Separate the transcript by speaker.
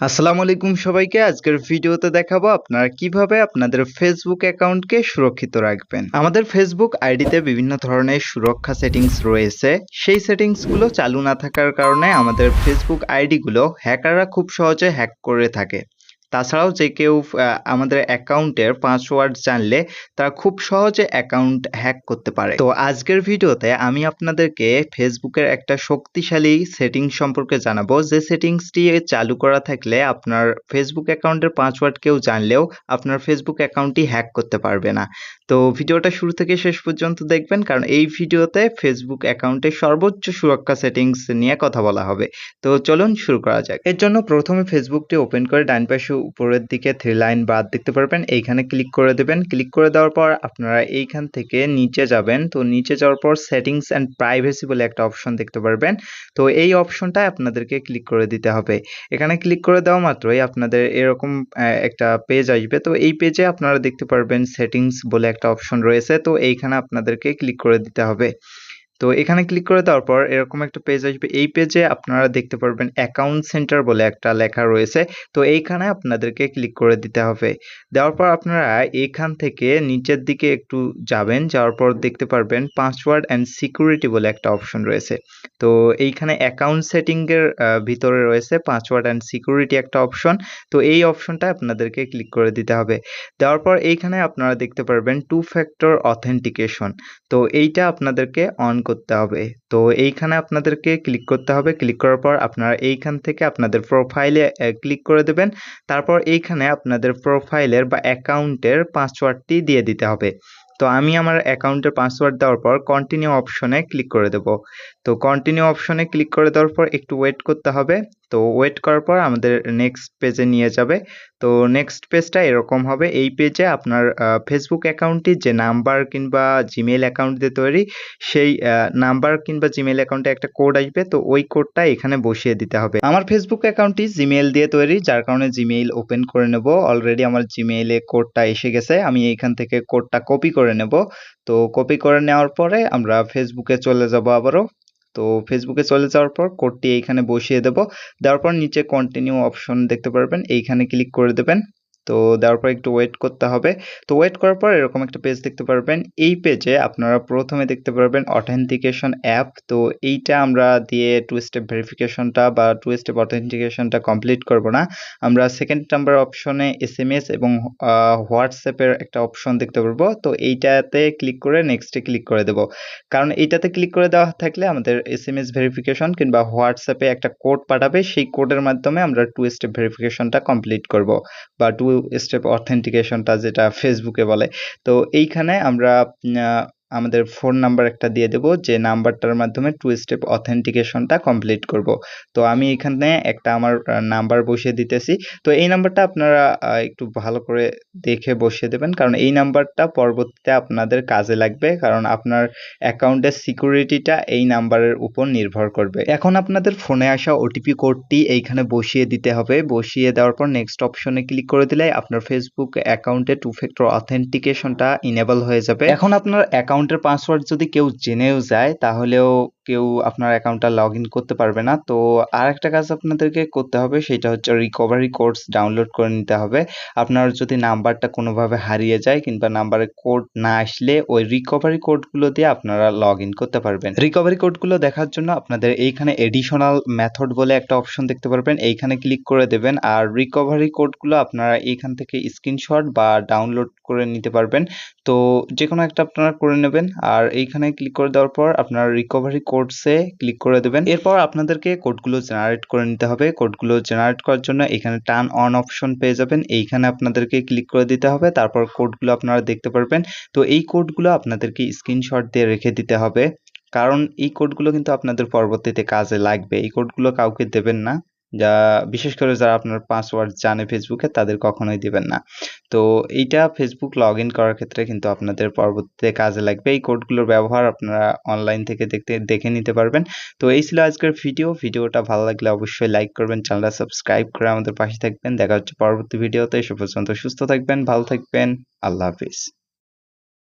Speaker 1: আসসালামু আলাইকুম সবাইকে। আজকের ভিডিওতে দেখাবো আপনারা কীভাবে আপনাদের ফেসবুক অ্যাকাউন্টকে সুরক্ষিত রাখবেন। আমাদের ফেসবুক আইডিতে বিভিন্ন ধরনের সুরক্ষা সেটিংস রয়েছে। সেই সেটিংসগুলো চালু না থাকার কারণে আমাদের ফেসবুক আইডিগুলো হ্যাকাররা খুব সহজে হ্যাক করে থাকে। তাছাড়াও যে কেউ আমাদের অ্যাকাউন্টের পাসওয়ার্ড জানলে তারা খুব সহজে অ্যাকাউন্ট হ্যাক করতে পারে। তো আজকের ভিডিওতে আমি আপনাদেরকে ফেসবুকের একটা শক্তিশালী সেটিং সম্পর্কে জানাব। যে সেটিংসটি চালু করা থাকলে আপনার ফেসবুক অ্যাকাউন্টের পাসওয়ার্ড কেউ জানলেও আপনার ফেসবুক অ্যাকাউন্টটি হ্যাক করতে পারবে না। তো ভিডিওটা শুরু থেকে শেষ পর্যন্ত দেখবেন, কারণ এই ভিডিওতে ফেসবুক অ্যাকাউন্টের সর্বোচ্চ সুরক্ষা সেটিংস নিয়ে কথা বলা হবে। তো চলুন শুরু করা যাক। এর জন্য প্রথমে ফেসবুকটি ওপেন করে ডান পাশে উপরের দিকে থ্রি লাইন বাদ দেখতে পারবেন। এইখানে ক্লিক করে দেবেন। ক্লিক করে দেওয়ার পর আপনারা এইখান থেকে নিচে যাবেন। তো নিচে যাওয়ার পর সেটিংস অ্যান্ড প্রাইভেসি বলে একটা অপশন দেখতে পারবেন। তো এই অপশনটায় আপনাদেরকে ক্লিক করে দিতে হবে। এখানে ক্লিক করে দেওয়া মাত্রই আপনাদের এরকম একটা পেজ আসবে। তো এই পেজে আপনারা দেখতে পারবেন সেটিংস বলে একটা অপশন রয়েছে। তো এইখানে আপনাদেরকে ক্লিক করে দিতে হবে। তো এখানে ক্লিক করে দেওয়ার পর এরকম একটা পেজ আসবে। এই পেজে আপনারা দেখতে পারবেন অ্যাকাউন্ট সেন্টার বলে একটা লেখা রয়েছে। তো এইখানে আপনাদেরকে ক্লিক করে দিতে হবে। দেওয়ার পর আপনারা এখান থেকে নিচের দিকে একটু যাবেন, যাওয়ার পর দেখতে পারবেন পাসওয়ার্ড অ্যান্ড সিকিউরিটি বলে একটা অপশন রয়েছে। তো এইখানে অ্যাকাউন্ট সেটিংয়ের ভিতরে রয়েছে পাসওয়ার্ড অ্যান্ড সিকিউরিটি একটা অপশন তো এই অপশনটা আপনাদেরকে ক্লিক করে দিতে হবে। দেওয়ার পর এইখানে আপনারা দেখতে পারবেন টু ফ্যাক্টর অথেন্টিকেশন তো এইটা আপনাদেরকে অন করতে হবে। তো এইখানে আপনাদেরকে ক্লিক করতে হবে। ক্লিক করার পর আপনারা এইখান থেকে আপনাদের প্রোফাইলে ক্লিক করে দেবেন। তারপর এইখানে আপনাদের প্রোফাইলের বা অ্যাকাউন্টের পাসওয়ার্ডটি দিয়ে দিতে হবে। তো আমি আমার অ্যাকাউন্টের পাসওয়ার্ড দেওয়ার পর কন্টিনিউ অপশনে ক্লিক করে দেব। তো কন্টিনিউ অপশনে ক্লিক করে দেওয়ার পর একটু ওয়েট করতে হবে। তো ওয়েট করার পর আমাদের নেক্সট পেজে নিয়ে যাবে। তো নেক্সট পেজটা এরকম হবে। এই পেজে আপনার ফেসবুক অ্যাকাউন্টটি যে নাম্বার কিংবা জিমেল অ্যাকাউন্ট দিয়ে তৈরি, সেই নাম্বার কিংবা জিমেল অ্যাকাউন্টে একটা কোড আসবে। তো ওই কোডটা এখানে বসিয়ে দিতে হবে। আমার ফেসবুক অ্যাকাউন্টটি জিমেল দিয়ে তৈরি, যার কারণে জিমেইল ওপেন করে নেব। অলরেডি আমার জিমেইলে কোডটা এসে গেছে। আমি এইখান থেকে কোডটা কপি করে নেব। তো কপি করে নেওয়ার পরে আমরা ফেসবুকে চলে যাব আবারও। তো ফেসবুকে চলে যাওয়ার পর কোডটি এইখানে বসিয়ে দেব। দেওয়ার পর নিচে কন্টিনিউ অপশন দেখতে পারবেন। এইখানে ক্লিক করে দেবেন। তো দেওয়ার পর একটু ওয়েট করতে হবে। তো ওয়েট করার পর এরকম একটা পেজ দেখতে পারবেন। এই পেজে আপনারা প্রথমে দেখতে পারবেন অথেন্টিকেশন অ্যাপ তো এইটা আমরা দিয়ে টু স্টেপ ভেরিফিকেশনটা বা টু স্টেপ অথেন্টিকেশনটা কমপ্লিট করব না। আমরা সেকেন্ড নাম্বার অপশনে এস এম এস এবং হোয়াটসঅ্যাপের একটা অপশন দেখতে পারব। তো এইটাতে ক্লিক করে নেক্সটে ক্লিক করে দেব। কারণ এইটাতে ক্লিক করে দেওয়া থাকলে আমাদের এস এম এস ভেরিফিকেশন কিংবা হোয়াটসঅ্যাপে একটা কোড পাঠাবে। সেই কোডের মাধ্যমে আমরা টু স্টেপ ভেরিফিকেশনটা কমপ্লিট করব বা টু স্টেপ অথেন্টিকেশনটা যেটা ফেসবুকে বলে। তো এইখানে আমরা আমাদের ফোন নাম্বার একটা দিয়ে দেব, যে নাম্বারটার মাধ্যমে টু স্টেপ অথেন্টিকেশনটা কমপ্লিট করব। তো আমি এখানে একটা আমার নাম্বার বসিয়ে দিতেছি। তো এই নাম্বারটা আপনারা একটু ভালো করে দেখে বসিয়ে দেবেন। কারণ এই নাম্বারটা পরবর্তীতে আপনাদের কাজে লাগবে, কারণ আপনার অ্যাকাউন্টের সিকিউরিটিটা এই নাম্বারের উপর নির্ভর করবে। এখন আপনাদের ফোনে আসা ওটিপি কোডটি এইখানে বসিয়ে দিতে হবে। বসিয়ে দেওয়ার পর নেক্সট অপশনে ক্লিক করে দিলে আপনার ফেসবুক অ্যাকাউন্টে টু ফ্যাক্টর অথেন্টিকেশনটা ইনেবল হয়ে যাবে। এখন আপনার অ্যাকাউন্টের পাসওয়ার্ড যদি কেউ জেনেও যায় তাহলেও কেউ আপনার অ্যাকাউন্টটা লগ ইন করতে পারবে না। তো আর একটা কাজ আপনাদেরকে করতে হবে, সেটা হচ্ছে রিকভারি কোডস ডাউনলোড করে নিতে হবে। আপনার যদি নাম্বারটা কোনোভাবে হারিয়ে যায় কিংবা নাম্বারের কোড না আসলে, ওই রিকভারি কোডগুলো দিয়ে আপনারা লগ ইন করতে পারবেন। রিকভারি কোডগুলো দেখার জন্য আপনাদের এইখানে এডিশনাল মেথড বলে একটা অপশন দেখতে পারবেন। এইখানে ক্লিক করে দেবেন আর রিকভারি কোডগুলো আপনারা এইখান থেকে স্ক্রিনশট বা ডাউনলোড করে নিতে পারবেন। তো যে কোনো একটা আপনারা করে নেবেন। আর এইখানে ক্লিক করে দেওয়ার পর আপনার রিকভারি কোডসে ক্লিক করে দেবেন। এরপর আপনাদেরকে কোডগুলো জেনারেট করে নিতে হবে। কোডগুলো জেনারেট করার জন্য এখানে টার্ন অন অপশন পেয়ে যাবেন। এইখানে আপনাদেরকে ক্লিক করে দিতে হবে। তারপর কোডগুলো আপনারা দেখতে পারবেন। তো এই কোডগুলো আপনাদেরকে স্ক্রিনশট দিয়ে রেখে দিতে হবে। কারণ এই কোডগুলো কিন্তু আপনাদের পরবর্তীতে কাজে লাগবে। এই কোডগুলো কাউকে দেবেন না। যা, বিশেষ করে যারা আপনার পাসওয়ার্ড জানে ফেসবুকে তাদের কখনোই দিবেন না। তো এইটা ফেসবুক লগ ইন করার ক্ষেত্রে কিন্তু আপনাদের পরবর্তীতে কাজে লাগবে। এই কোডগুলোর ব্যবহার আপনারা অনলাইন থেকে দেখতে, দেখে নিতে পারবেন। তো এই ছিল আজকের ভিডিও ভিডিওটা ভালো লাগলে অবশ্যই লাইক করবেন চ্যানেলটা সাবস্ক্রাইব করে আমাদের পাশে থাকবেন। দেখা হচ্ছে পরবর্তী ভিডিওতে সে পর্যন্ত সুস্থ থাকবেন, ভালো থাকবেন। আল্লাহ হাফিজ।